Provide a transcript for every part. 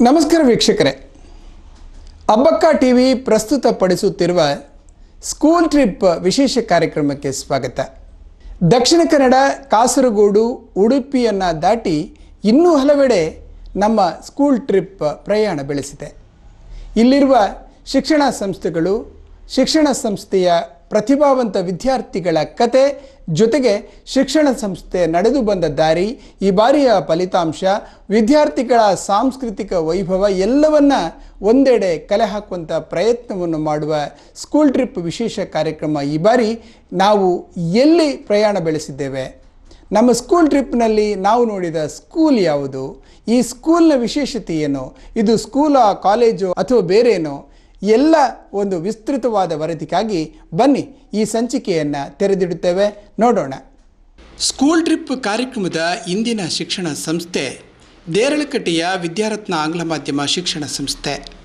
ನಮಸ್ಕಾರ ವೀಕ್ಷಕರೇ. Abbakka T V ಪ್ರಸ್ತುತಪಡಿಸುತ್ತಿರುವ ಸ್ಕೂಲ್ ಟ್ರಿಪ್ ವಿಶೇಷ ಕಾರ್ಯಕ್ರಮಕ್ಕೆ ಸ್ವಾಗತ. ದಕ್ಷಿಣ ಕನ್ನಡ, ಕಾಸರಗೋಡು, ಉಡುಪಿಯನ್ನು ದಾಟಿ ಇನ್ನೂ ಹಲವೆಡೆ ನಮ್ಮ ಸ್ಕೂಲ್ ಟ್ರಿಪ್ ಪ್ರಯಾಣ ಬೆಳೆಸಿದೆ. ಇಲ್ಲಿರುವ ಶಿಕ್ಷಣ ಸಂಸ್ಥೆಗಳು, ಶಿಕ್ಷಣ ಸಂಸ್ಥೆಯ ಪ್ರತಿಭಾವಂತ ವಿದ್ಯಾರ್ಥಿಗಳ ಕತೆ ಜೊತೆಗೆ ಶಿಕ್ಷಣ ಸಂಸ್ಥೆ ನಡೆದು ಬಂದ ದಾರಿ, ಈ ಬಾರಿಯ ಫಲಿತಾಂಶ, ವಿದ್ಯಾರ್ಥಿಗಳ ಸಾಂಸ್ಕೃತಿಕ ವೈಭವ ಎಲ್ಲವನ್ನ ಒಂದೆಡೆ ಕಲೆ ಹಾಕುವಂಥ ಪ್ರಯತ್ನವನ್ನು ಮಾಡುವ ಸ್ಕೂಲ್ ಟ್ರಿಪ್ ವಿಶೇಷ ಕಾರ್ಯಕ್ರಮ ಈ ಬಾರಿ ನಾವು ಎಲ್ಲಿ ಪ್ರಯಾಣ ಬೆಳೆಸಿದ್ದೇವೆ? ನಮ್ಮ ಸ್ಕೂಲ್ ಟ್ರಿಪ್ನಲ್ಲಿ ನಾವು ನೋಡಿದ ಸ್ಕೂಲ್ ಯಾವುದು? ಈ ಸ್ಕೂಲ್ನ ವಿಶೇಷತೆ ಏನು? ಇದು ಸ್ಕೂಲಾ ಕಾಲೇಜು ಅಥವಾ ಬೇರೇನೋ? ಎಲ್ಲ ಒಂದು ವಿಸ್ತೃತವಾದ ವರದಿಗಾಗಿ ಬನ್ನಿ ಈ ಸಂಚಿಕೆಯನ್ನು ತೆರೆದಿಡುತ್ತೇವೆ. ನೋಡೋಣ. ಸ್ಕೂಲ್ ಟ್ರಿಪ್ ಕಾರ್ಯಕ್ರಮದ ಇಂದಿನ ಶಿಕ್ಷಣ ಸಂಸ್ಥೆ, ದೇರಳಕಟ್ಟೆಯ ವಿದ್ಯಾರತ್ನ ಆಂಗ್ಲ ಮಾಧ್ಯಮ ಶಿಕ್ಷಣ ಸಂಸ್ಥೆ.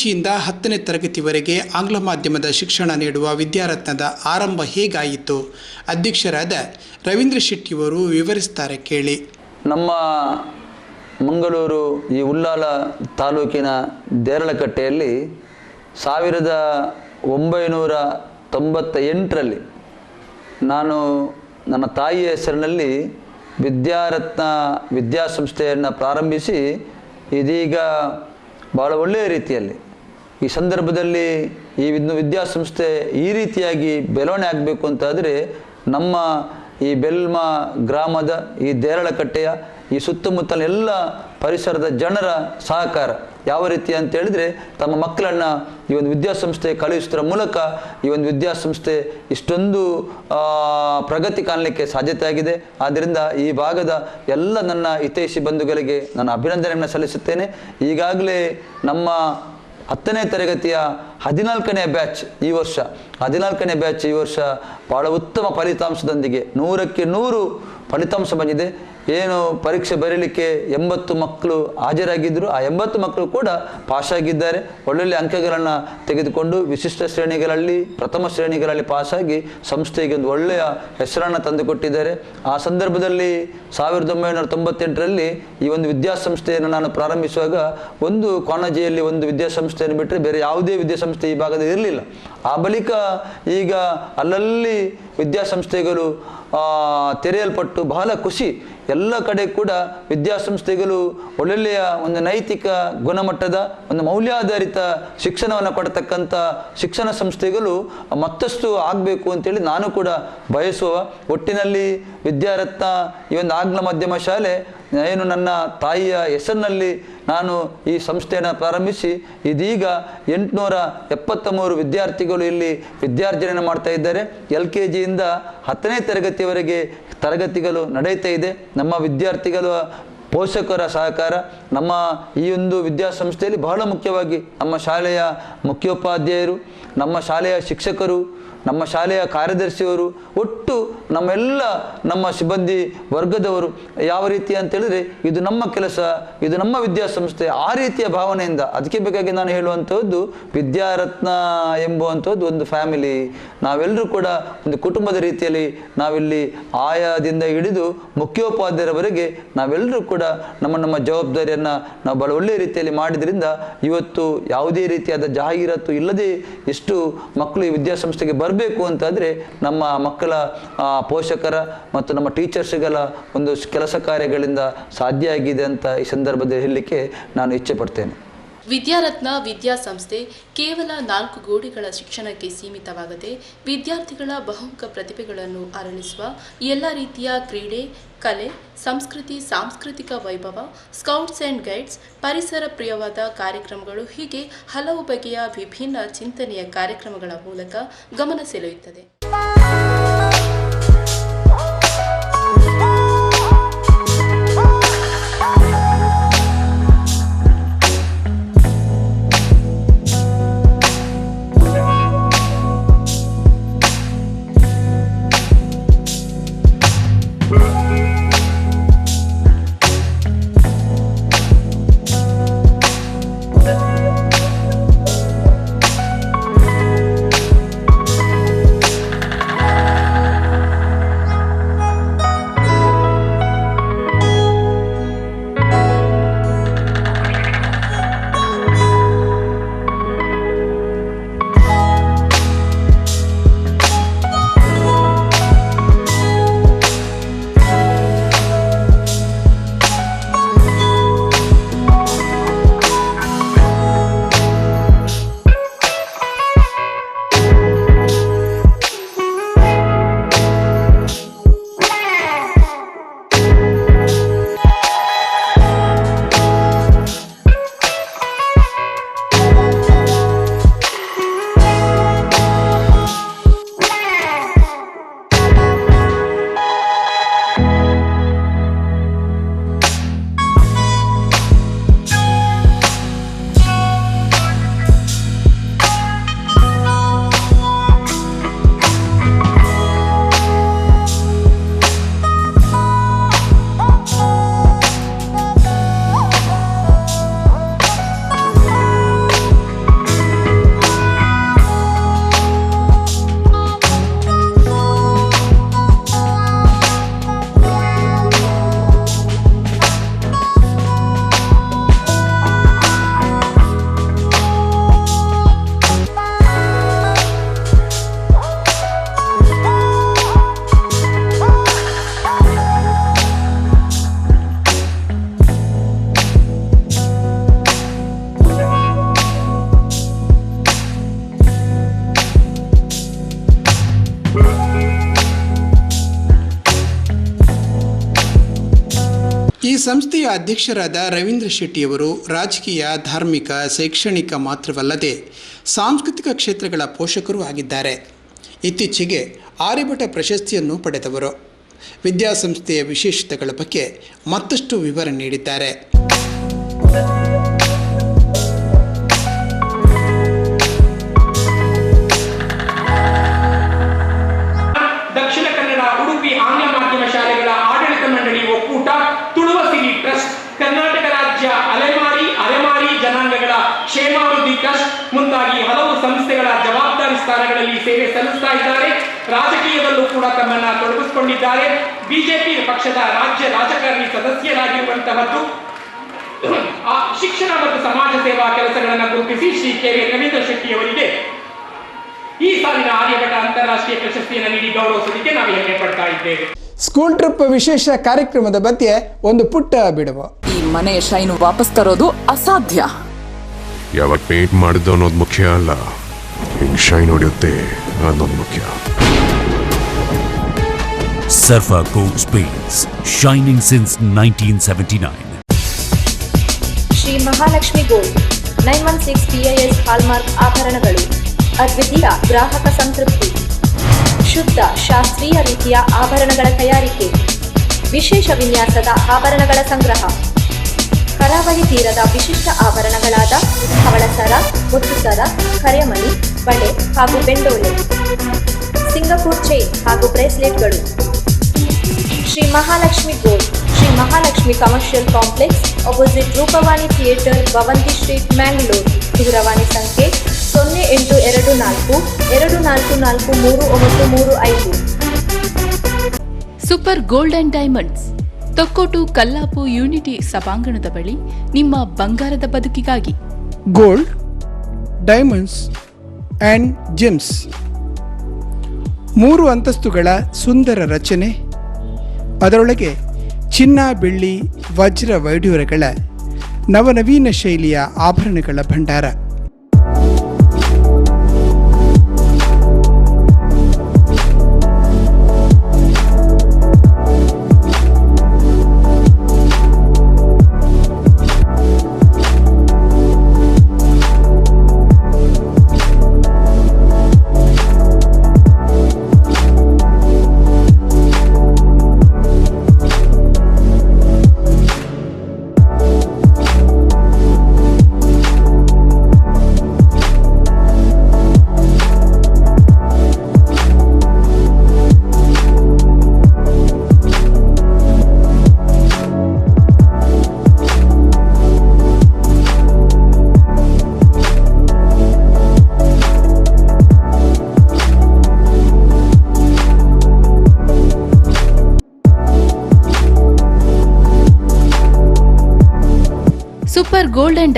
ಕೆ ಹತ್ತನೇ ತರಗತಿವರೆಗೆ ಆಂಗ್ಲ ಮಾಧ್ಯಮದ ಶಿಕ್ಷಣ ನೀಡುವ ವಿದ್ಯಾರತ್ನದ ಆರಂಭ ಹೇಗಾಯಿತು? ಅಧ್ಯಕ್ಷರಾದ ರವೀಂದ್ರ ಶೆಟ್ಟಿಯವರು ವಿವರಿಸ್ತಾರೆ, ಕೇಳಿ. ನಮ್ಮ ಮಂಗಳೂರು ಈ ಉಲ್ಲಾಲ ತಾಲೂಕಿನ ದೇರಳಕಟ್ಟೆಯಲ್ಲಿ ಸಾವಿರದ ಒಂಬೈನೂರ ತೊಂಬತ್ತ ಎಂಟರಲ್ಲಿ ನಾನು ನನ್ನ ತಾಯಿಯ ಹೆಸರಿನಲ್ಲಿ ವಿದ್ಯಾರತ್ನ ವಿದ್ಯಾಸಂಸ್ಥೆಯನ್ನು ಪ್ರಾರಂಭಿಸಿ ಇದೀಗ ಭಾಳ ಒಳ್ಳೆಯ ರೀತಿಯಲ್ಲಿ ಈ ಸಂದರ್ಭದಲ್ಲಿ ಈ ವಿದ್ಯು ವಿದ್ಯಾಸಂಸ್ಥೆ ಈ ರೀತಿಯಾಗಿ ಬೆಳವಣಿಗೆ ಆಗಬೇಕು ಅಂತಾದರೆ ನಮ್ಮ ಈ ಬೆಲ್ಮ ಗ್ರಾಮದ, ಈ ದೇರಳಕಟ್ಟೆಯ, ಈ ಸುತ್ತಮುತ್ತಲ ಎಲ್ಲ ಪರಿಸರದ ಜನರ ಸಹಕಾರ. ಯಾವ ರೀತಿ ಅಂತ ಹೇಳಿದ್ರೆ ತಮ್ಮ ಮಕ್ಕಳನ್ನು ಈ ಒಂದು ವಿದ್ಯಾಸಂಸ್ಥೆ ಕಳುಹಿಸೋದ್ರ ಮೂಲಕ ಈ ಒಂದು ವಿದ್ಯಾಸಂಸ್ಥೆ ಇಷ್ಟೊಂದು ಪ್ರಗತಿ ಕಾಣಲಿಕ್ಕೆ ಸಾಧ್ಯತೆ ಆಗಿದೆ. ಆದ್ದರಿಂದ ಈ ಭಾಗದ ಎಲ್ಲ ನನ್ನ ಹಿತೈಷಿ ಬಂಧುಗಳಿಗೆ ನಾನು ಅಭಿನಂದನೆಯನ್ನು ಸಲ್ಲಿಸುತ್ತೇನೆ. ಈಗಾಗಲೇ ನಮ್ಮ ಹತ್ತನೇ ತರಗತಿಯ ಹದಿನಾಲ್ಕನೇ ಬ್ಯಾಚ್ ಈ ವರ್ಷ. ಹದಿನಾಲ್ಕನೇ ಬ್ಯಾಚ್ ಈ ವರ್ಷ ಬಹಳ ಉತ್ತಮ ಫಲಿತಾಂಶದೊಂದಿಗೆ ನೂರಕ್ಕೆ ನೂರು ಫಲಿತಾಂಶ ಬಂದಿದೆ. ಏನು ಪರೀಕ್ಷೆ ಬರೀಲಿಕ್ಕೆ ಎಂಬತ್ತು ಮಕ್ಕಳು ಹಾಜರಾಗಿದ್ದರು. ಆ ಎಂಬತ್ತು ಮಕ್ಕಳು ಕೂಡ ಪಾಸಾಗಿದ್ದಾರೆ. ಒಳ್ಳೊಳ್ಳೆ ಅಂಕಗಳನ್ನು ತೆಗೆದುಕೊಂಡು ವಿಶಿಷ್ಟ ಶ್ರೇಣಿಗಳಲ್ಲಿ, ಪ್ರಥಮ ಶ್ರೇಣಿಗಳಲ್ಲಿ ಪಾಸಾಗಿ ಸಂಸ್ಥೆಗೆ ಒಂದು ಒಳ್ಳೆಯ ಹೆಸರನ್ನು ತಂದುಕೊಟ್ಟಿದ್ದಾರೆ. ಆ ಸಂದರ್ಭದಲ್ಲಿ ಸಾವಿರದ ಒಂಬೈನೂರ ತೊಂಬತ್ತೆಂಟರಲ್ಲಿ ಈ ಒಂದು ವಿದ್ಯಾಸಂಸ್ಥೆಯನ್ನು ನಾನು ಪ್ರಾರಂಭಿಸುವಾಗ ಒಂದು ಕಾಣಜಿಯಲ್ಲಿ ಒಂದು ವಿದ್ಯಾಸಂಸ್ಥೆಯನ್ನು ಬಿಟ್ಟರೆ ಬೇರೆ ಯಾವುದೇ ವಿದ್ಯಾಸಂಸ್ಥೆ ಈ ಭಾಗದಲ್ಲಿ ಇರಲಿಲ್ಲ. ಆ ಬಳಿಕ ಈಗ ಅಲ್ಲಲ್ಲಿ ವಿದ್ಯಾಸಂಸ್ಥೆಗಳು ತೆರೆಯಲ್ಪಟ್ಟು ಬಹಳ ಖುಷಿ. ಎಲ್ಲ ಕಡೆ ಕೂಡ ವಿದ್ಯಾಸಂಸ್ಥೆಗಳು ಒಳ್ಳೊಳ್ಳೆಯ ಒಂದು ನೈತಿಕ ಗುಣಮಟ್ಟದ ಒಂದು ಮೌಲ್ಯಾಧಾರಿತ ಶಿಕ್ಷಣವನ್ನು ಕೊಡತಕ್ಕಂಥ ಶಿಕ್ಷಣ ಸಂಸ್ಥೆಗಳು ಮತ್ತಷ್ಟು ಆಗಬೇಕು ಅಂತೇಳಿ ನಾನು ಕೂಡ ಬಯಸುವ ಒಟ್ಟಿನಲ್ಲಿ ವಿದ್ಯಾರತ್ನ ಈ ಒಂದು ಆಂಗ್ಲ ಮಾಧ್ಯಮ ಶಾಲೆ ಏನು ನನ್ನ ತಾಯಿಯ ಹೆಸರಿನಲ್ಲಿ ನಾನು ಈ ಸಂಸ್ಥೆಯನ್ನು ಪ್ರಾರಂಭಿಸಿ ಇದೀಗ ಎಂಟುನೂರ ಎಪ್ಪತ್ತ ಮೂರು ವಿದ್ಯಾರ್ಥಿಗಳು ಇಲ್ಲಿ ವಿದ್ಯಾರ್ಜನೆಯನ್ನು ಮಾಡ್ತಾ ಇದ್ದಾರೆ. ಎಲ್ ಕೆ ಜಿಯಿಂದ ಹತ್ತನೇ ತರಗತಿಯವರೆಗೆ ತರಗತಿಗಳು ನಡೆಯುತ್ತಾ ಇದೆ. ನಮ್ಮ ವಿದ್ಯಾರ್ಥಿಗಳ ಪೋಷಕರ ಸಹಕಾರ, ನಮ್ಮ ಈ ಒಂದು ವಿದ್ಯಾಸಂಸ್ಥೆಯಲ್ಲಿ ಬಹಳ ಮುಖ್ಯವಾಗಿ ನಮ್ಮ ಶಾಲೆಯ ಮುಖ್ಯೋಪಾಧ್ಯಾಯರು, ನಮ್ಮ ಶಾಲೆಯ ಶಿಕ್ಷಕರು ನಮ್ಮ ಶಾಲೆಯ ಕಾರ್ಯದರ್ಶಿಯವರು, ಒಟ್ಟು ನಮ್ಮೆಲ್ಲ ನಮ್ಮ ಸಿಬ್ಬಂದಿ ವರ್ಗದವರು, ಯಾವ ರೀತಿ ಅಂತ ಹೇಳಿದ್ರೆ ಇದು ನಮ್ಮ ಕೆಲಸ, ಇದು ನಮ್ಮ ವಿದ್ಯಾಸಂಸ್ಥೆ, ಆ ರೀತಿಯ ಭಾವನೆಯಿಂದ. ಅದಕ್ಕೆ ಬೇಕಾಗಿ ನಾನು ಹೇಳುವಂಥದ್ದು ವಿದ್ಯಾರತ್ನ ಎಂಬುವಂಥದ್ದು ಒಂದು ಫ್ಯಾಮಿಲಿ ನಾವೆಲ್ಲರೂ ಕೂಡ ಒಂದು ಕುಟುಂಬದ ರೀತಿಯಲ್ಲಿ ನಾವಿಲ್ಲಿ ಆಯಾದಿಂದ ಹಿಡಿದು ಮುಖ್ಯೋಪಾಧ್ಯಾಯರವರೆಗೆ ನಾವೆಲ್ಲರೂ ಕೂಡ ನಮ್ಮ ನಮ್ಮ ಜವಾಬ್ದಾರಿಯನ್ನು ನಾವು ಬಹಳ ಒಳ್ಳೆಯ ರೀತಿಯಲ್ಲಿ ಮಾಡಿದ್ರಿಂದ ಇವತ್ತು ಯಾವುದೇ ರೀತಿಯಾದ ಜಾಹೀರಾತು ಇಲ್ಲದೆ ಎಷ್ಟು ಮಕ್ಕಳು ಈ ವಿದ್ಯಾಸಂಸ್ಥೆಗೆ ಬರಬೇಕು ಅಂತಾದರೆ ನಮ್ಮ ಮಕ್ಕಳ ಪೋಷಕರ ಮತ್ತು ನಮ್ಮ ಟೀಚರ್ಸ್ಗಳ ಒಂದು ಕೆಲಸ ಕಾರ್ಯಗಳಿಂದ ಸಾಧ್ಯ ಆಗಿದೆ ಅಂತ ಈ ಸಂದರ್ಭದಲ್ಲಿ ಹೇಳಲಿಕ್ಕೆ ನಾನು ಇಚ್ಛೆ ಪಡ್ತೇನೆ. ವಿದ್ಯಾರತ್ನ ವಿದ್ಯಾಸಂಸ್ಥೆ ಕೇವಲ ನಾಲ್ಕು ಗೋಡೆಗಳ ಶಿಕ್ಷಣಕ್ಕೆ ಸೀಮಿತವಾಗದೆ ವಿದ್ಯಾರ್ಥಿಗಳ ಬಹುಮುಖ ಪ್ರತಿಭೆಗಳನ್ನು ಅರಳಿಸುವ ಎಲ್ಲ ರೀತಿಯ ಕ್ರೀಡೆ, ಕಲೆ, ಸಂಸ್ಕೃತಿ, ಸಾಂಸ್ಕೃತಿಕ ವೈಭವ, ಸ್ಕೌಟ್ಸ್ ಆ್ಯಂಡ್ ಗೈಡ್ಸ್, ಪರಿಸರ ಪ್ರಿಯವಾದ ಕಾರ್ಯಕ್ರಮಗಳು ಹೀಗೆ ಹಲವು ಬಗೆಯ ವಿಭಿನ್ನ ಚಿಂತನೆಯ ಕಾರ್ಯಕ್ರಮಗಳ ಮೂಲಕ ಗಮನ ಸೆಳೆಯುತ್ತದೆ. ಈ ಸಂಸ್ಥೆಯ ಅಧ್ಯಕ್ಷರಾದ ರವೀಂದ್ರ ಶೆಟ್ಟಿಯವರು ರಾಜಕೀಯ, ಧಾರ್ಮಿಕ, ಶೈಕ್ಷಣಿಕ ಮಾತ್ರವಲ್ಲದೆ ಸಾಂಸ್ಕೃತಿಕ ಕ್ಷೇತ್ರಗಳ ಪೋಷಕರೂ ಆಗಿದ್ದಾರೆ. ಇತ್ತೀಚೆಗೆ ಆರ್ಯಭಟ ಪ್ರಶಸ್ತಿಯನ್ನು ಪಡೆದವರು. ವಿದ್ಯಾಸಂಸ್ಥೆಯ ವಿಶೇಷತೆಗಳ ಬಗ್ಗೆ ಮತ್ತಷ್ಟು ವಿವರ ನೀಡಿದ್ದಾರೆ. ಕ್ಷೇಮಾಭಿವೃದ್ಧಿ ಟ್ರಸ್ಟ್ ಮುಂತಾಗಿ ಹಲವು ಸಂಸ್ಥೆಗಳ ಜವಾಬ್ದಾರಿ ಸ್ಥಾನಗಳಲ್ಲಿ ಸೇವೆ ಸಲ್ಲಿಸ್ತಾ ಇದ್ದಾರೆ. ರಾಜಕೀಯದಲ್ಲೂ ಕೂಡ ತಮ್ಮನ್ನ ತೊಡಗಿಸಿಕೊಂಡಿದ್ದಾರೆ. ಬಿಜೆಪಿ ಪಕ್ಷದ ರಾಜ್ಯ ರಾಜಕಾರಣಿ ಸದಸ್ಯರಾಗಿರುವಂತಹದ್ದು. ಆ ಶಿಕ್ಷಣ ಮತ್ತು ಸಮಾಜ ಸೇವಾ ಕೆಲಸಗಳನ್ನು ಗುರುತಿಸಿ ಶ್ರೀ ಕೆ ವಿ ರವೀಂದ್ರ ಶೆಟ್ಟಿ ಅವರಿಗೆ ಈ ಸಾಲಿನ ಆರ್ಯಭಟ ಅಂತಾರಾಷ್ಟ್ರೀಯ ಪ್ರಶಸ್ತಿಯನ್ನು ನೀಡಿ ಗೌರವಿಸಲಿಕ್ಕೆ ನಾವು ಹೆಮ್ಮೆ ಪಡ್ತಾ ಇದ್ದೇವೆ. ಸ್ಕೂಲ್ ಟ್ರಿಪ್ ವಿಶೇಷ ಕಾರ್ಯಕ್ರಮದ ಬಗ್ಗೆ ಒಂದು ಪುಟ್ಟ ಬಿಡುವ. ಈ ಮನೆಯ ಶೈನು ವಾಪಸ್ ತರೋದು ಅಸಾಧ್ಯ. ಯಾವಾಗ ಪೇಂಟ್ ಮಾಡಿದ್ದು ಅನ್ನೋದು ಮುಖ್ಯ ಅಲ್ಲ. ಹಿಂಗ್ ಶೈನ್ ಹೊಡೆಯುತ್ತೆ ಅನ್ನೋದು ಮುಖ್ಯ. ಸರ್ಫಾ coat space shining since nineteen seventy nine Shri Mahalakshmi gold nine one six BIS hallmark ಆಭರಣಗಳು ಅದ್ವಿತೀಯ ಗ್ರಾಹಕ ಸಂತೃಪ್ತಿ. ಶುದ್ಧ ಶಾಸ್ತ್ರೀಯ ರೀತಿಯ ಆಭರಣಗಳ ತಯಾರಿಕೆ. ವಿಶೇಷ ವಿನ್ಯಾಸದ ಆಭರಣಗಳ ಸಂಗ್ರಹ. ಕರಾವಳಿ ತೀರದ ವಿಶಿಷ್ಟ ಆಭರಣಗಳಾದ ಹವಳಸರ ಮುತ್ತುಸರ ಕರೆಮಣಿ ಬಳೆ ಹಾಗೂ ಬೆಂಡೋಲೆ, ಸಿಂಗಪುರ್ ಚೈನ್ ಹಾಗೂ ಬ್ರೇಸ್ಲೆಟ್ಗಳು. Shri Mahalakshmi gold, Shri Mahalakshmi commercial complex opposite Roopavani theatre, Bhavanti street, Mangalore. ದೂರವಾಣಿ ಸಂಖ್ಯೆ ಸೊನ್ನೆ ಎಂಟು ಎರಡು ನಾಲ್ಕು ಎರಡು ನಾಲ್ಕು ನಾಲ್ಕು ಮೂರು ಒಂಬತ್ತು ಮೂರು ಐದು. Super gold and diamonds. Thokkottu Kallapu unity ಸಭಾಂಗಣದ ಬಳಿ ನಿಮ್ಮ ಬಂಗಾರದ ಬದುಕಿಗಾಗಿ. ಗೋಲ್ಡ್ ಡೈಮಂಡ್ಸ್ ಆ್ಯಂಡ್ ಜಿಮ್ಸ್ ಮೂರು ಅಂತಸ್ತುಗಳ ಸುಂದರ ರಚನೆ, ಅದರೊಳಗೆ ಚಿನ್ನ, ಬೆಳ್ಳಿ, ವಜ್ರ ವೈಢೂರ್ಯಗಳ ನವನವೀನ ಶೈಲಿಯ ಆಭರಣಗಳ ಭಂಡಾರ.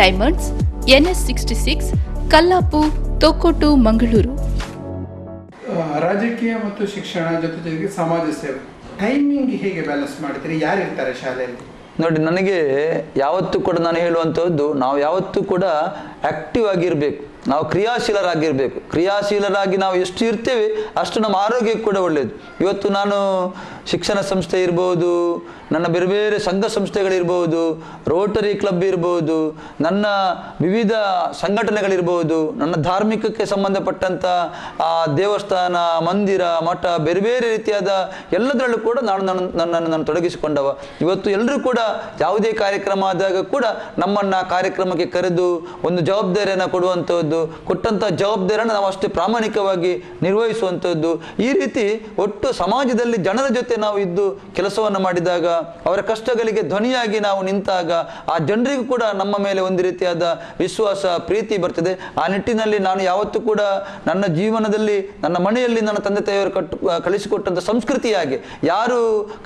Diamonds NS sixty six Kallapu Thokkottu Mangaluru ರಾಜಕೀಯ ಮತ್ತು ಶಿಕ್ಷಣ ಜೊತೆ ಜೊತೆಗೆ ಸಮಾಜ ಸೇವೆ. ಟೈಮಿಂಗ್ ಹೇಗೆ ಬ್ಯಾಲೆನ್ಸ್ ಮಾಡ್ತೀರಿ? ಯಾರು ಇರ್ತಾರೆ ಶಾಲೆಯಲ್ಲಿ? ನೋಡಿ ನನಗೆ ಯಾವತ್ತೂ ಕೂಡ ನಾನು ಹೇಳುವಂಥದ್ದು ನಾವು ಯಾವತ್ತೂ ಕೂಡ ಆಕ್ಟಿವ್ ಆಗಿರಬೇಕು. ನಾವು ಕ್ರಿಯಾಶೀಲರಾಗಿರಬೇಕು. ಕ್ರಿಯಾಶೀಲರಾಗಿ ನಾವು ಎಷ್ಟು ಇರ್ತೇವೆ ಅಷ್ಟು ನಮ್ಮ ಆರೋಗ್ಯಕ್ಕೆ ಕೂಡ ಒಳ್ಳೆಯದು ಇವತ್ತು ನಾನು ಶಿಕ್ಷಣ ಸಂಸ್ಥೆ ಇರ್ಬೋದು ನನ್ನ ಬೇರೆ ಬೇರೆ ಸಂಘ ಸಂಸ್ಥೆಗಳಿರ್ಬೋದು ರೋಟರಿ ಕ್ಲಬ್ ಇರ್ಬೋದು, ನನ್ನ ವಿವಿಧ ಸಂಘಟನೆಗಳಿರ್ಬೋದು, ನನ್ನ ಧಾರ್ಮಿಕಕ್ಕೆ ಸಂಬಂಧಪಟ್ಟಂಥ ಆ ದೇವಸ್ಥಾನ, ಮಂದಿರ, ಮಠ, ಬೇರೆ ಬೇರೆ ರೀತಿಯಾದ ಎಲ್ಲದರಲ್ಲೂ ಕೂಡ ನಾನು ನನ್ನ ನನ್ನನ್ನು ನಾನು ತೊಡಗಿಸಿಕೊಂಡವ. ಇವತ್ತು ಎಲ್ಲರೂ ಕೂಡ ಯಾವುದೇ ಕಾರ್ಯಕ್ರಮ ಆದಾಗ ಕೂಡ ನಮ್ಮನ್ನು ಕಾರ್ಯಕ್ರಮಕ್ಕೆ ಕರೆದು ಒಂದು ಜವಾಬ್ದಾರಿಯನ್ನು ಕೊಡುವಂಥದ್ದು ಕೊಟ್ಟಂಥ ಜವಾಬ್ದಾರಿಯನ್ನು ನಾವು ಅಷ್ಟೇ ಪ್ರಾಮಾಣಿಕವಾಗಿ ನಿರ್ವಹಿಸುವಂಥದ್ದು ಈ ರೀತಿ ಒಟ್ಟು ಸಮಾಜದಲ್ಲಿ ಜನರ ಜೊತೆ ನಾವು ಇದ್ದು ಕೆಲಸವನ್ನು ಮಾಡಿದಾಗ ಅವರ ಕಷ್ಟಗಳಿಗೆ ಧ್ವನಿಯಾಗಿ ನಾವು ನಿಂತಾಗ ಆ ಜನರಿಗೂ ಕೂಡ ನಮ್ಮ ಮೇಲೆ ಒಂದು ರೀತಿಯಾದ ವಿಶ್ವಾಸ, ಪ್ರೀತಿ ಬರ್ತದೆ. ಆ ನಿಟ್ಟಿನಲ್ಲಿ ನಾನು ಯಾವತ್ತೂ ಕೂಡ ನನ್ನ ಜೀವನದಲ್ಲಿ, ನನ್ನ ಮನೆಯಲ್ಲಿ ನನ್ನ ತಂದೆ ತಾಯಿಯವರು ಕಟ್ಟು ಕಳಿಸಿಕೊಟ್ಟಂಥ ಸಂಸ್ಕೃತಿಯಾಗಿ ಯಾರು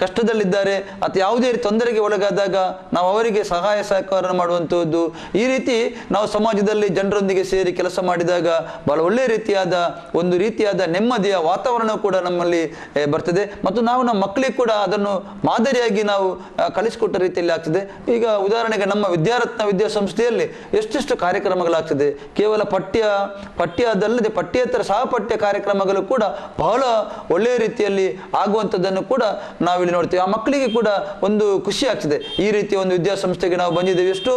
ಕಷ್ಟದಲ್ಲಿದ್ದಾರೆ ಅಥವಾ ಯಾವುದೇ ತೊಂದರೆಗೆ ಒಳಗಾದಾಗ ನಾವು ಅವರಿಗೆ ಸಹಾಯ ಸಹಕಾರ ಮಾಡುವಂಥದ್ದು ಈ ರೀತಿ ನಾವು ಸಮಾಜದಲ್ಲಿ ಜನರೊಂದಿಗೆ ಸೇರಿ ಕೆಲಸ ಮಾಡಿದಾಗ ಬಹಳ ಒಳ್ಳೆಯ ರೀತಿಯಾದ ಒಂದು ರೀತಿಯಾದ ನೆಮ್ಮದಿಯ ವಾತಾವರಣ ಕೂಡ ನಮ್ಮಲ್ಲಿ ಬರ್ತದೆ. ಮತ್ತು ನಾವು ನಮ್ಮ ಮಕ್ಕಳಿಗೆ ಕೂಡ ಅದನ್ನು ಮಾದರಿಯಾಗಿ ನಾವು ಆ, ಕಲಿಸಿಕೊಟ್ಟ ರೀತಿಯಲ್ಲಿ ಆಗ್ತದೆ. ಈಗ ಉದಾಹರಣೆಗೆ ನಮ್ಮ ವಿದ್ಯಾರತ್ನ ವಿದ್ಯಾಸಂಸ್ಥೆಯಲ್ಲಿ ಎಷ್ಟೆಷ್ಟು ಕಾರ್ಯಕ್ರಮಗಳಾಗ್ತದೆ. ಕೇವಲ ಪಠ್ಯ ಪಠ್ಯದಲ್ಲದೆ ಪಠ್ಯೇತರ ಸಹಪಠ್ಯ ಕಾರ್ಯಕ್ರಮಗಳು ಕೂಡ ಬಹಳ ಒಳ್ಳೆಯ ರೀತಿಯಲ್ಲಿ ಆಗುವಂಥದ್ದನ್ನು ಕೂಡ ನಾವಿಲ್ಲಿ ನೋಡ್ತೀವಿ. ಆ ಮಕ್ಕಳಿಗೆ ಕೂಡ ಒಂದು ಖುಷಿ ಆಗ್ತದೆ. ಈ ರೀತಿಯ ಒಂದು ವಿದ್ಯಾಸಂಸ್ಥೆಗೆ ನಾವು ಬಂದಿದ್ದೇವೆ. ಎಷ್ಟೋ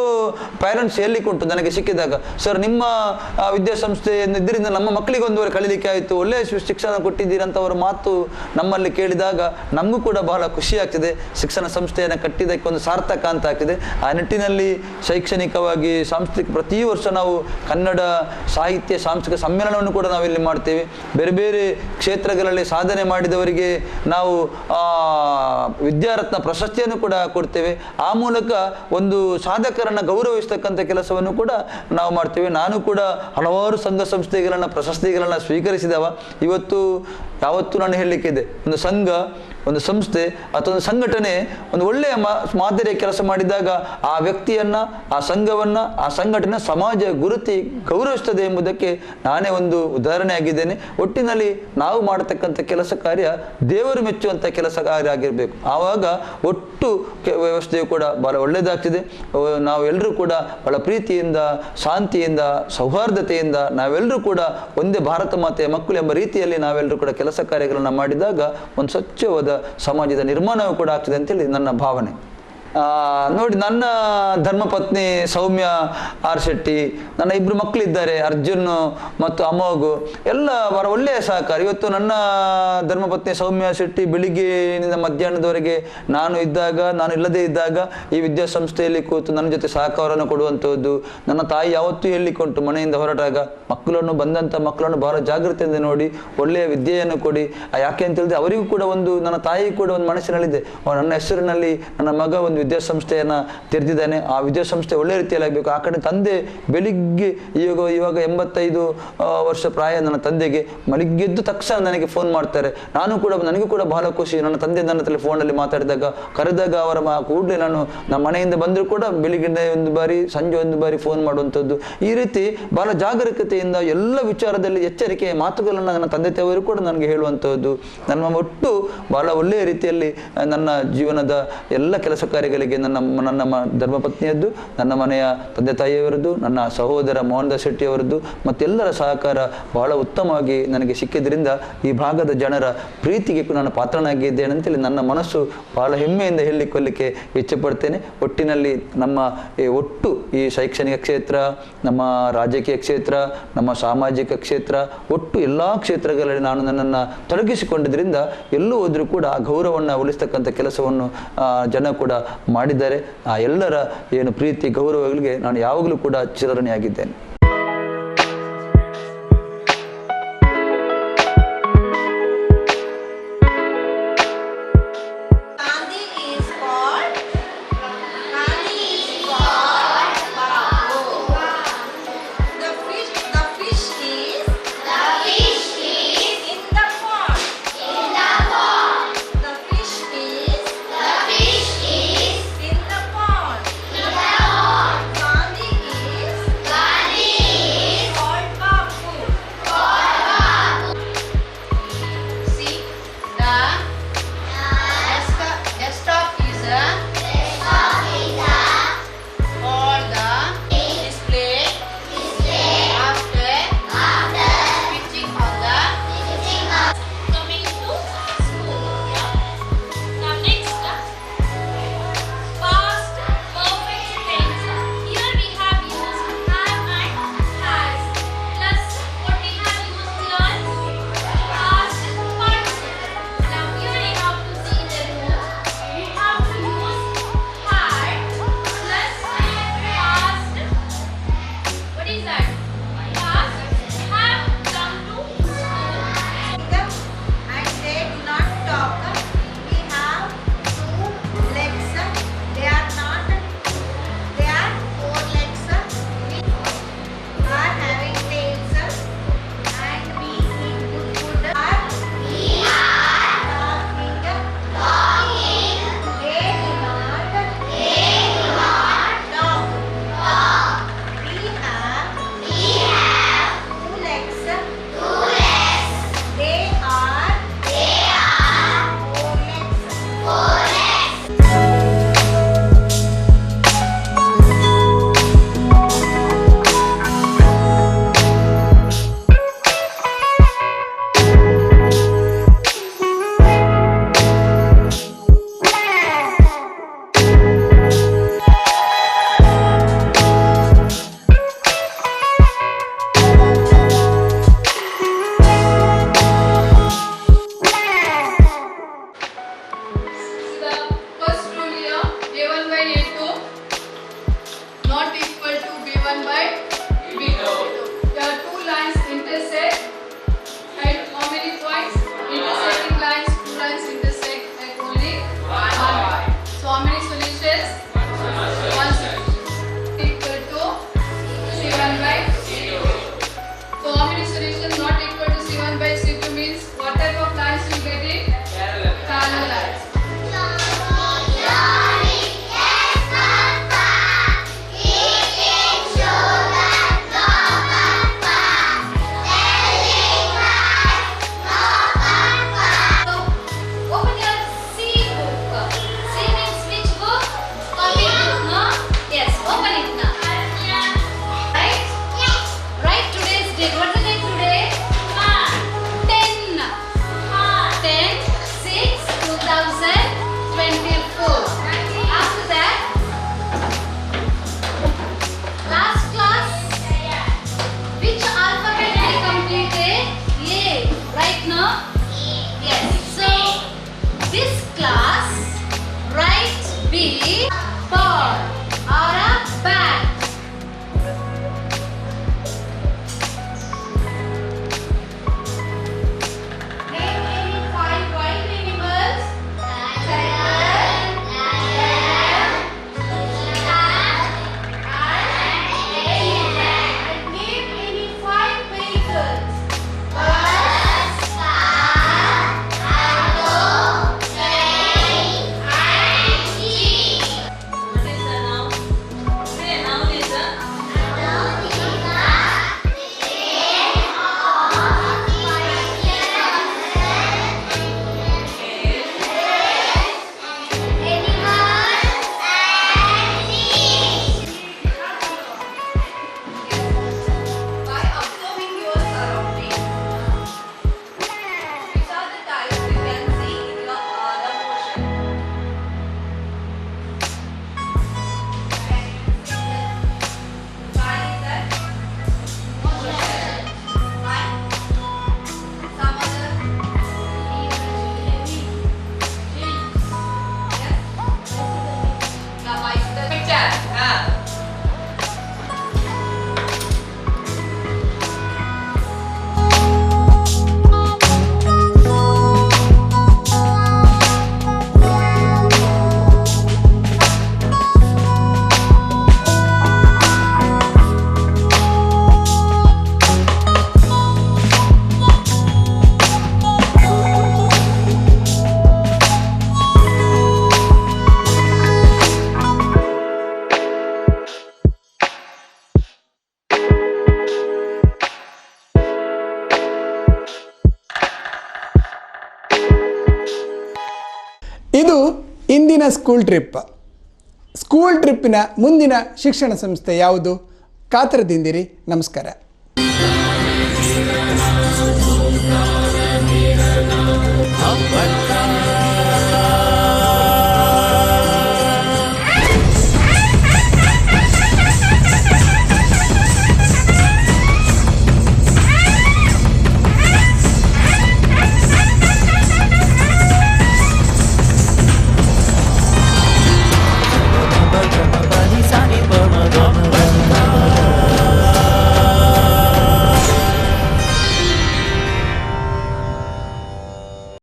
ಪೇರೆಂಟ್ಸ್ ಹೇಳಲಿಕ್ಕೆ ಉಂಟು ನನಗೆ ಸಿಕ್ಕಿದಾಗ ಸರ್ ನಿಮ್ಮ ವಿದ್ಯಾಸಂಸ್ಥೆ ಇದರಿಂದ ನಮ್ಮ ಮಕ್ಕಳಿಗೆ ಒಂದುವರೆ ಕಲೀಲಿಕ್ಕೆ ಆಯಿತು. ಒಳ್ಳೆಯ ಶಿಕ್ಷಣ ಕೊಟ್ಟಿದ್ದೀರಂತ ಅವರ ಮಾತು ನಮ್ಮಲ್ಲಿ ಕೇಳಿದಾಗ ನಮಗೂ ಕೂಡ ಬಹಳ ಖುಷಿ ಆಗ್ತದೆ. ಶಿಕ್ಷಣ ಸಂಸ್ಥೆಯನ್ನು ಕಟ್ಟಿದ್ದಕ್ಕೆ ಒಂದು ಸಾರ್ಥಕ ಅಂತ ಆಗ್ತಿದೆ. ಆ ನಿಟ್ಟಿನಲ್ಲಿ ಶೈಕ್ಷಣಿಕವಾಗಿ, ಸಾಂಸ್ಕೃತಿಕ ಪ್ರತಿ ವರ್ಷ ನಾವು ಕನ್ನಡ ಸಾಹಿತ್ಯ, ಸಾಂಸ್ಕೃತಿಕ ಸಮ್ಮೇಳನವನ್ನು ಕೂಡ ನಾವಿಲ್ಲಿ ಮಾಡ್ತೇವೆ. ಬೇರೆ ಬೇರೆ ಕ್ಷೇತ್ರಗಳಲ್ಲಿ ಸಾಧನೆ ಮಾಡಿದವರಿಗೆ ನಾವು ವಿದ್ಯಾರತ್ನ ಪ್ರಶಸ್ತಿಯನ್ನು ಕೂಡ ಕೊಡ್ತೇವೆ. ಆ ಮೂಲಕ ಒಂದು ಸಾಧಕರನ್ನು ಗೌರವಿಸ್ತಕ್ಕಂಥ ಕೆಲಸವನ್ನು ಕೂಡ ನಾವು ಮಾಡ್ತೇವೆ. ನಾನು ಕೂಡ ಹಲವಾರು ಸಂಘ ಸಂಸ್ಥೆಗಳನ್ನು, ಪ್ರಶಸ್ತಿಗಳನ್ನು ಸ್ವೀಕರಿಸಿದವ. ಇವತ್ತು, ಯಾವತ್ತೂ ನಾನು ಹೇಳಲಿಕ್ಕಿದೆ. ಒಂದು ಸಂಘ ಒಂದು ಸಂಸ್ಥೆ ಅಥವಾ ಒಂದು ಸಂಘಟನೆ ಒಂದು ಒಳ್ಳೆಯ ಮಾದರಿಯ ಕೆಲಸ ಮಾಡಿದಾಗ ಆ ವ್ಯಕ್ತಿಯನ್ನ, ಆ ಸಂಘವನ್ನ, ಆ ಸಂಘಟನೆ ಸಮಾಜ ಗುರುತಿ ಗೌರವಿಸ್ತದೆ ಎಂಬುದಕ್ಕೆ ನಾನೇ ಒಂದು ಉದಾಹರಣೆ ಆಗಿದ್ದೇನೆ. ಒಟ್ಟಿನಲ್ಲಿ ನಾವು ಮಾಡತಕ್ಕಂಥ ಕೆಲಸ ಕಾರ್ಯ ದೇವರು ಮೆಚ್ಚುವಂಥ ಕೆಲಸ ಕಾರ್ಯ ಆಗಿರಬೇಕು. ಆವಾಗ ಒಟ್ಟು ವ್ಯವಸ್ಥೆಯು ಕೂಡ ಬಹಳ ಒಳ್ಳೆಯದಾಗ್ತಿದೆ. ನಾವೆಲ್ಲರೂ ಕೂಡ ಬಹಳ ಪ್ರೀತಿಯಿಂದ, ಶಾಂತಿಯಿಂದ, ಸೌಹಾರ್ದತೆಯಿಂದ ನಾವೆಲ್ಲರೂ ಕೂಡ ಒಂದೇ ಭಾರತ ಮಾತೆಯ ಮಕ್ಕಳು ಎಂಬ ರೀತಿಯಲ್ಲಿ ನಾವೆಲ್ಲರೂ ಕೂಡ ಕೆಲಸ ಕಾರ್ಯಗಳನ್ನು ಮಾಡಿದಾಗ ಒಂದು ಸ್ವಚ್ಛವಾದ ಸಮಾಜದ ನಿರ್ಮಾಣವೂ ಕೂಡ ಆಗ್ತದೆ ಅಂತೇಳಿ ನನ್ನ ಭಾವನೆ. ನೋಡಿ, ನನ್ನ ಧರ್ಮಪತ್ನಿ ಸೌಮ್ಯ ಆರ್ ಶೆಟ್ಟಿ ನನ್ನ ಇಬ್ಬರು ಮಕ್ಕಳಿದ್ದಾರೆ ಅರ್ಜುನ್ ಮತ್ತು ಅಮೋಘು, ಎಲ್ಲ ಬರ ಒಳ್ಳೆಯ ಸಹಕಾರ. ಇವತ್ತು ನನ್ನ ಧರ್ಮಪತ್ನಿ ಸೌಮ್ಯ ಶೆಟ್ಟಿ ಬೆಳಿಗ್ಗೆಯಿಂದ ಮಧ್ಯಾಹ್ನದವರೆಗೆ ನಾನು ಇದ್ದಾಗ, ನಾನು ಇಲ್ಲದೇ ಇದ್ದಾಗ ಈ ವಿದ್ಯಾಸಂಸ್ಥೆಯಲ್ಲಿ ಕೂತು ನನ್ನ ಜೊತೆ ಸಹಕಾರವನ್ನು ಕೊಡುವಂಥದ್ದು ನನ್ನ ತಾಯಿ ಯಾವತ್ತೂ ಹೇಳಿಕೊಂಟು ಮನೆಯಿಂದ ಹೊರಟಾಗ ಮಕ್ಕಳನ್ನು ಬಂದಂಥ ಮಕ್ಕಳನ್ನು ಬಹಳ ಜಾಗೃತಿಯಿಂದ ನೋಡಿ, ಒಳ್ಳೆಯ ವಿದ್ಯೆಯನ್ನು ಕೊಡಿ. ಯಾಕೆ ಅಂತ ಹೇಳಿದ್ರೆ ಅವರಿಗೂ ಕೂಡ ಒಂದು, ನನ್ನ ತಾಯಿ ಕೂಡ ಒಂದು ಮನಸ್ಸಿನಲ್ಲಿದೆ. ನನ್ನ ಹೆಸರಿನಲ್ಲಿ ನನ್ನ ಮಗ ಒಂದು ವಿದ್ಯಾಸಂಸ್ಥೆಯನ್ನು ತೆರೆದಿದ್ದಾನೆ. ಆ ವಿದ್ಯಾಸಂಸ್ಥೆ ಒಳ್ಳೆ ರೀತಿಯಲ್ಲಿ ಆಗಬೇಕು. ಆ ಕಡೆ ತಂದೆ ಬೆಳಿಗ್ಗೆ ಈಗ ಇವಾಗ ಎಂಬತ್ತೈದು ವರ್ಷ ಪ್ರಾಯ ನನ್ನ ತಂದೆಗೆ. ಮಲಗಿದ್ದು ತಕ್ಷಣ ನನಗೆ ಫೋನ್ ಮಾಡ್ತಾರೆ. ನಾನು ಕೂಡ, ನನಗೂ ಕೂಡ ಬಹಳ ಖುಷಿ. ನನ್ನ ತಂದೆ ನನ್ನ ತಲೆ ಫೋನಲ್ಲಿ ಮಾತಾಡಿದಾಗ, ಕರೆದಾಗ ಅವರ ಕೂಡಲೇ ನಾನು ನಮ್ಮ ಮನೆಯಿಂದ ಬಂದರೂ ಕೂಡ ಬೆಳಿಗ್ಗೆ ಒಂದು ಬಾರಿ, ಸಂಜೆ ಒಂದು ಬಾರಿ ಫೋನ್ ಮಾಡುವಂಥದ್ದು. ಈ ರೀತಿ ಬಹಳ ಜಾಗರೂಕತೆಯಿಂದ ಎಲ್ಲ ವಿಚಾರದಲ್ಲಿ ಎಚ್ಚರಿಕೆಯ ಮಾತುಗಳನ್ನು ನನ್ನ ತಂದೆ ತಾಯಿಯವರು ಕೂಡ ನನಗೆ ಹೇಳುವಂಥದ್ದು. ನನ್ನ ಒಟ್ಟು ಬಹಳ ಒಳ್ಳೆಯ ರೀತಿಯಲ್ಲಿ ನನ್ನ ಜೀವನದ ಎಲ್ಲ ಕೆಲಸ ಕಾರ್ಯಗಳಿಗೆ ನನ್ನ ನನ್ನ ಧರ್ಮಪತ್ನಿಯದ್ದು, ನನ್ನ ಮನೆಯ ತಂದೆ ತಾಯಿಯವರದ್ದು, ನನ್ನ ಸಹೋದರ ಮೋಹನ್ ದಾಸ್ ಶೆಟ್ಟಿಯವರದ್ದು, ಮತ್ತೆಲ್ಲರ ಸಹಕಾರ ಬಹಳ ಉತ್ತಮವಾಗಿ ನನಗೆ ಸಿಕ್ಕಿದ್ರಿಂದ ಈ ಭಾಗದ ಜನರ ಪ್ರೀತಿಗೆ ನಾನು ಪಾತ್ರನಾಗಿದ್ದೇನೆ ಅಂತೇಳಿ ನನ್ನ ಮನಸ್ಸು ಬಹಳ ಹೆಮ್ಮೆಯಿಂದ ಹೇಳಿಕೊಳ್ಳಿಕ್ಕೆ ಇಚ್ಛೆಪಡ್ತೇನೆ. ಒಟ್ಟಿನಲ್ಲಿ ನಮ್ಮ ಈ ಒಟ್ಟು ಈ ಶೈಕ್ಷಣಿಕ ಕ್ಷೇತ್ರ, ನಮ್ಮ ರಾಜಕೀಯ ಕ್ಷೇತ್ರ, ನಮ್ಮ ಸಾಮಾಜಿಕ ಕ್ಷೇತ್ರ, ಒಟ್ಟು ಎಲ್ಲ ಕ್ಷೇತ್ರಗಳಲ್ಲಿ ನಾನು ನನ್ನನ್ನು ತೊಡಗಿಸಿಕೊಂಡಿದ್ದರಿಂದ ಎಲ್ಲೂ ಹೋದರೂ ಕೂಡ ಆ ಗೌರವವನ್ನು ಉಳಿಸ್ತಕ್ಕಂಥ ಕೆಲಸವನ್ನು ಜನ ಕೂಡ ಮಾಡಿದ್ದಾರೆ ಆ ಎಲ್ಲರ ಏನು ಪ್ರೀತಿ ಗೌರವಗಳಿಗೆ ನಾನು ಯಾವಾಗಲೂ ಕೂಡ ಚಿರಋಣಿಯಾಗಿದ್ದೇನೆ. até right B, four, or a bat. ಇಂದಿನ ಸ್ಕೂಲ್ ಟ್ರಿಪ್ ಸ್ಕೂಲ್ ಟ್ರಿಪ್ಪಿನ ಮುಂದಿನ ಶಿಕ್ಷಣ ಸಂಸ್ಥೆ ಯಾವುದು? ಕಾತರದಿಂದಿರಿ ನಮಸ್ಕಾರ.